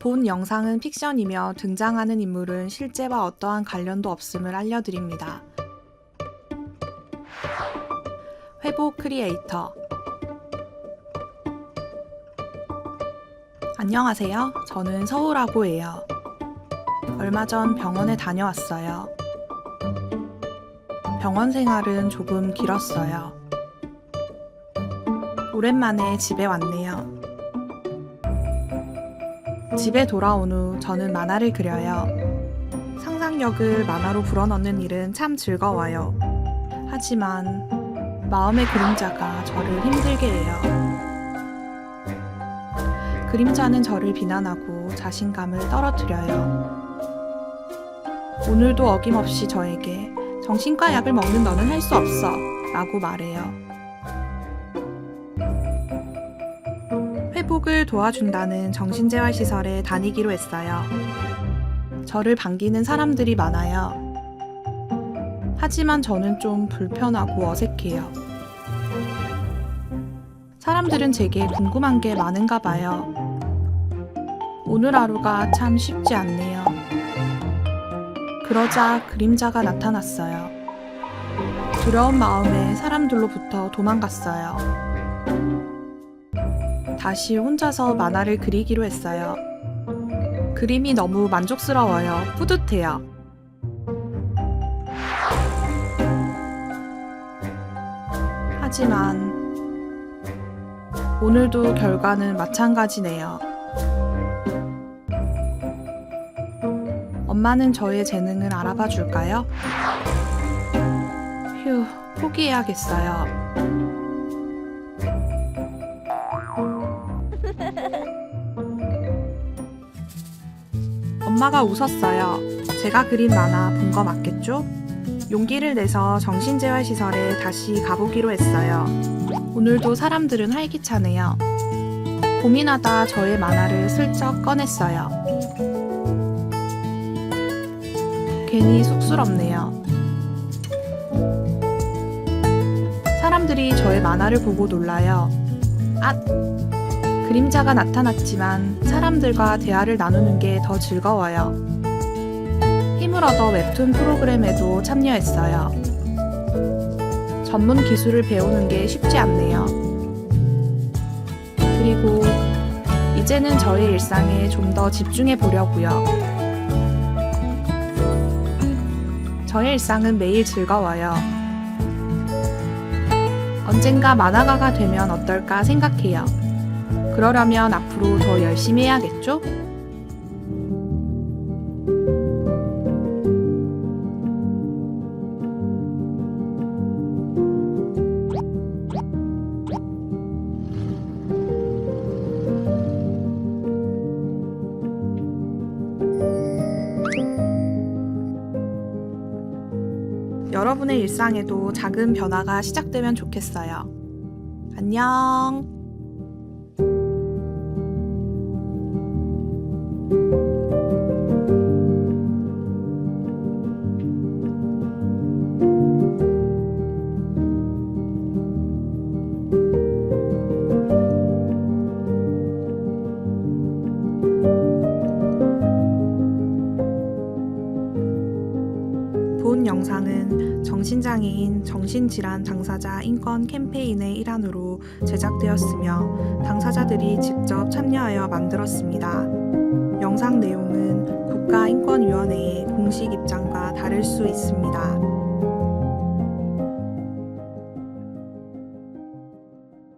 본 영상은 픽션이며 등장하는 인물은 실제와 어떠한 관련도 없음을 알려드립니다. 회복 크리에이터 안녕하세요. 저는 서우라고 해요. 얼마 전 병원에 다녀왔어요. 병원 생활은 조금 길었어요. 오랜만에 집에 왔네요. 집에 돌아온 후 저는 만화를 그려요. 상상력을 만화로 불어넣는 일은 참 즐거워요. 하지만 마음의 그림자가 저를 힘들게 해요. 그림자는 저를 비난하고 자신감을 떨어뜨려요. 오늘도 어김없이 저에게 정신과 약을 먹는 너는 할 수 없어 라고 말해요. 회복을 도와준다는 정신재활시설에 다니기로 했어요. 저를 반기는 사람들이 많아요. 하지만 저는 좀 불편하고 어색해요. 사람들은 제게 궁금한 게 많은가 봐요. 오늘 하루가 참 쉽지 않네요. 그러자 그림자가 나타났어요. 두려운 마음에 사람들로부터 도망갔어요. 다시 혼자서 만화를 그리기로 했어요. 그림이 너무 만족스러워요. 뿌듯해요. 하지만 오늘도 결과는 마찬가지네요. 엄마는 저의 재능을 알아봐 줄까요? 휴, 포기해야겠어요. 엄마가 웃었어요. 제가 그린 만화 본 거 맞겠죠? 용기를 내서 정신재활시설에 다시 가보기로 했어요. 오늘도 사람들은 활기차네요. 고민하다 저의 만화를 슬쩍 꺼냈어요. 괜히 쑥스럽네요. 사람들이 저의 만화를 보고 놀라요. 아! 그림자가 나타났지만 사람들과 대화를 나누는 게 더 즐거워요. 힘을 얻어 웹툰 프로그램에도 참여했어요. 전문 기술을 배우는 게 쉽지 않네요. 그리고 이제는 저의 일상에 좀 더 집중해 보려고요. 저의 일상은 매일 즐거워요. 언젠가 만화가가 되면 어떨까 생각해요. 그러려면 앞으로 더 열심히 해야겠죠? 여러분의 일상에도 작은 변화가 시작되면 좋겠어요. 안녕. 본 영상은 정신장애인 정신질환 당사자 인권 캠페인의 일환으로 제작되었으며 당사자들이 직접 참여하여 만들었습니다. 영상 내용은 국가인권위원회의 공식 입장과 다를 수 있습니다.